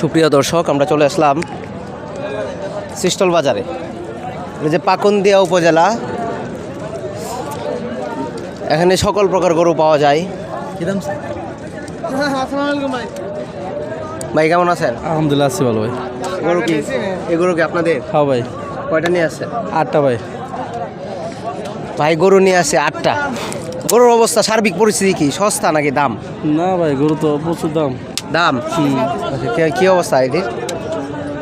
সুপ্রিয় দর্শক আমরা চলে আসলাম সিস্টল বাজারে। এই যে পাকুন্দিয়া উপজেলা এখানে সকল প্রকার গরু পাওয়া যায়। ভাই। কেমন আছেন? আলহামদুলিল্লাহ আছি ভালো ভাই। গরু কি? এই গরু কি আপনাদের? হ্যাঁ ভাই। কয়টা নিয়ে আসছেন? আটটা ভাই। ভাই গরু নিয়ে আসছে আটটা। গরুর অবস্থা সার্বিক পরিস্থিতি কি? সস্তা নাকি দাম? না ভাই গরু তো প্রচুর দাম। দাম? আচ্ছা, কি- অবস্থা এটির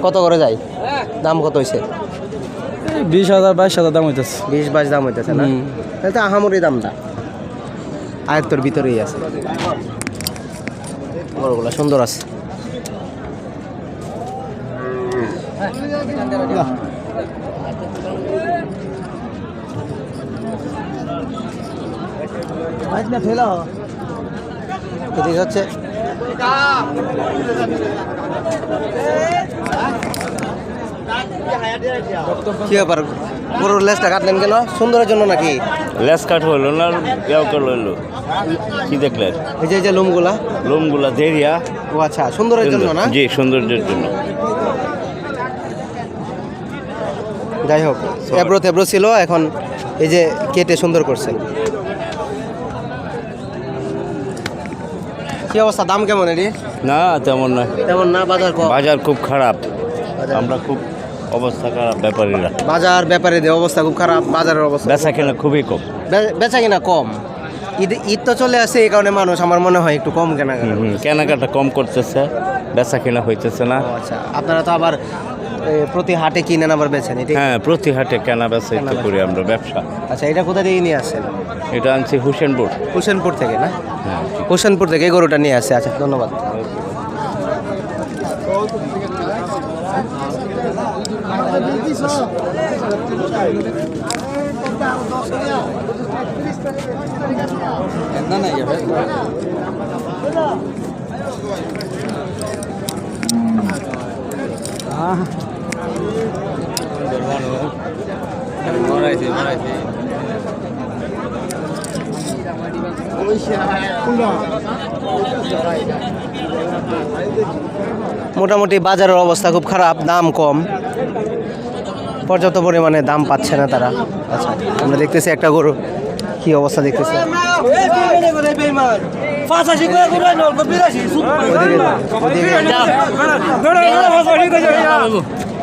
কত করে যায়? দাম কত হয়েছে বিশ হাজার বাইশ হাজার দাম হইতেছে। বিশ বাইশ দাম হইতেছে না। তাহলে তো আহামরি দামটা। আয়ত্তর ভিতরেই আছে। গরুগুলো সুন্দর আছে। এদিকে হচ্ছে কি ব্যাপার? গরুর লেজটা কাটলেন কেন? সুন্দরের জন্য নাকি? কাট হইল না কি দেখলেন? এই যে যে লোমগুলা। লোমগুলা দেরিয়া। ও আচ্ছা সুন্দরের জন্য না? জি সৌন্দর্যের জন্য। যাই হোক এবড়ো তেবড়ো ছিল এখন এই যে কেটে সুন্দর করছে কি অবস্থা? দাম কেমন এটি? না তেমন না তেমন না বাজার কম বাজার খুব খারাপ। আমরা খুব অবস্থা খারাপ ব্যাপারীরা। বাজার ব্যাপারীদের অবস্থা খুব খারাপ বাজারের অবস্থা বেচা কেনা খুবই কম। বেচা কিনা কম। ঈদ ঈদ তো চলে আসে এই কারণে মানুষ আমার মনে হয় একটু কম কেনাকাটা কেনাকাটা কম করতেছে বেচা কেনা হইতেছে না। আচ্ছা আপনারা তো আবার প্রতি হাটে কিনেন আবার বেছেন এটি হ্যাঁ প্রতি হাটে কেনা বেচা একটু করি আমরা ব্যবসা। আচ্ছা এটা কোথা থেকে নিয়ে আসছেন এটা আনছি হুসেনপুর। হোসেনপুর থেকে না? হ্যাঁ হোসেনপুর থেকে এই গরুটা নিয়ে আসছে আচ্ছা ধন্যবাদ। মোটামুটি বাজারের অবস্থা খুব খারাপ দাম কম পর্যাপ্ত পরিমাণে দাম পাচ্ছে না তারা আচ্ছা আমরা দেখতেছি একটা গরু কি অবস্থা দেখতেছি ওদিকে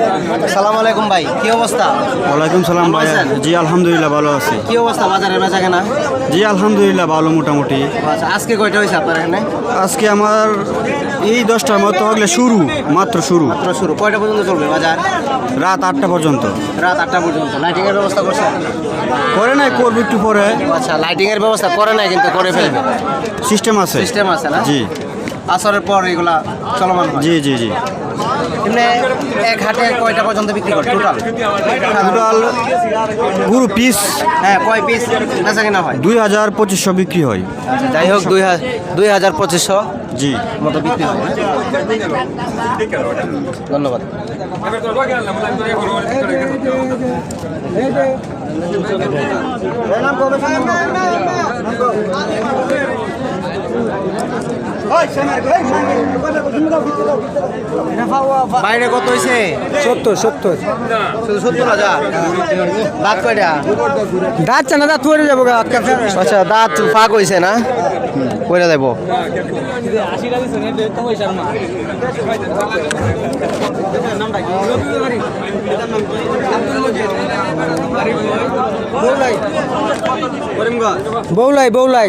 আসসালামু আলাইকুম ভাই কি অবস্থা? ওয়ালাইকুম সালাম ভাই জি আলহামদুলিল্লাহ ভালো আছি। কি অবস্থা বাজারের বেচা কেনা জি আলহামদুলিল্লাহ ভালো মোটামুটি। আচ্ছা আজকে কয়টা হয়েছে আপনার এখানে? আজকে আমার এই দশটার মতো হলে শুরু মাত্র শুরু। মাত্র শুরু। কয়টা পর্যন্ত চলবে বাজার? রাত আটটা পর্যন্ত। রাত আটটা পর্যন্ত। লাইটিং এর ব্যবস্থা করছেন করে নাই করব একটু পরে। আচ্ছা লাইটিং এর ব্যবস্থা করে নাই কিন্তু করে ফেলবে। সিস্টেম আছে। সিস্টেম আছে না? জি। আসরের পর এগুলা চলমান হয় জি জি জি এমনি এক হাটে কয়টা পর্যন্ত বিক্রি করে টোটাল টোটাল পুরো পিস হ্যাঁ কয় পিস বেচা কেনা হয় দুই হাজার পঁচিশশো বিক্রি হয় আচ্ছা যাই হোক দুই হাজার দুই হাজার পঁচিশশো জি মতো বিক্রি হয় না? ধন্যবাদ বাইরে কত হয়েছে সত্তর সত্তর। সত্তর হাজার? দাঁত কয়টা? যাচ্ছে না যা তুই যাব আচ্ছা দাঁত ফাঁক হয়েছে না? কইরা দেবো। বৌলাই বৌলাই।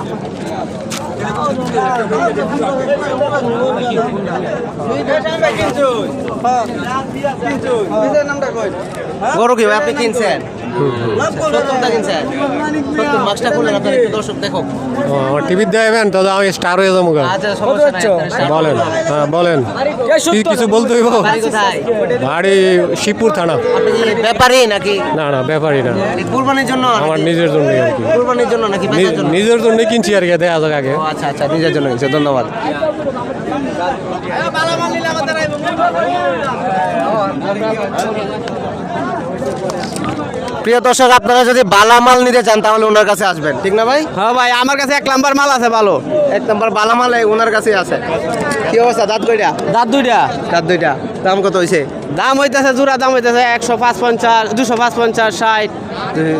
Obrigado. গরু কি ভাই আপনি কিনছেন? টিভির দেবেন তো আমি স্টার হয়ে যাব। আচ্ছা বলেন হ্যাঁ বলেন। কি কিছু বলতে হইব? বাড়ি শিবপুর থানা। আপনি কি ব্যাপারী নাকি? না না ব্যাপারই না। কুরবানির জন্য আমার নিজের জন্য আর কি। কুরবানির জন্য নাকি বেচার জন্য? নিজের জন্য কিনছি আর কি দেখা যাক আগে। আচ্ছা আচ্ছা নিজের জন্য কিনছে ধন্যবাদ। প্রিয় দর্শক আপনারা যদি বালামাল নিতে চান তাহলে ওনার কাছে আসবেন ঠিক না ভাই? হ্যাঁ ভাই আমার কাছে এক নাম্বার মাল আছে ভালো। এক নম্বর বালামাল এই ওনার কাছে আছে। কি অবস্থা দাঁত কইটা দাঁত দুইটা। দাঁত দুইটা। দাম কত হইছে? দাম হইতেছে জোড়া দাম হইতেছে একশো পাঁচ পঞ্চাশ দুশো পাঁচ পঞ্চাশ ষাট।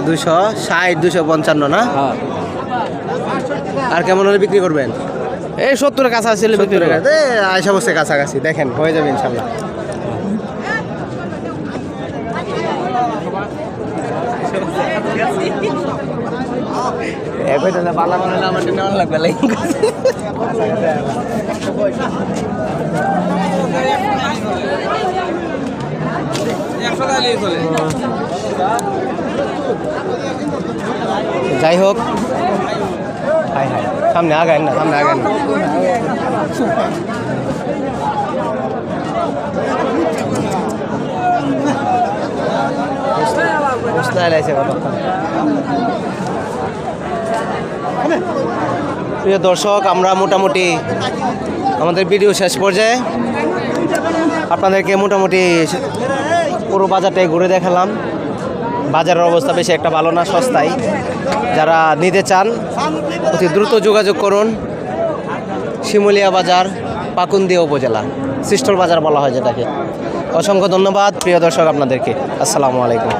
দুইশো ষাট দুশো পঞ্চান্ন না? আর কেমন হলে বিক্রি করবেন? এই সত্তরের কাছে ছিল বিক্রি করে। আয়সা বসে কাছাকাছি দেখেন হয়ে যাবে ইনশাল্লাহ। যাই হোক। সামনে আগায় না সামনে আগায় না। প্রিয় দর্শক, আমরা মোটামুটি আমাদের ভিডিও শেষ পর্যায়ে আপনাদেরকে মোটামুটি পুরো বাজারটাই ঘুরে দেখালাম বাজারের অবস্থা বেশি একটা ভালো না, সস্তায়। যারা নিতে চান, অতি দ্রুত যোগাযোগ করুন। শিমুলিয়া বাজার, পাকুন্দিয়া উপজেলা, সিস্টল বাজার বলা হয় যেটাকে। অসংখ্য ধন্যবাদ, প্রিয় দর্শক আপনাদেরকে। আসসালামু আলাইকুম।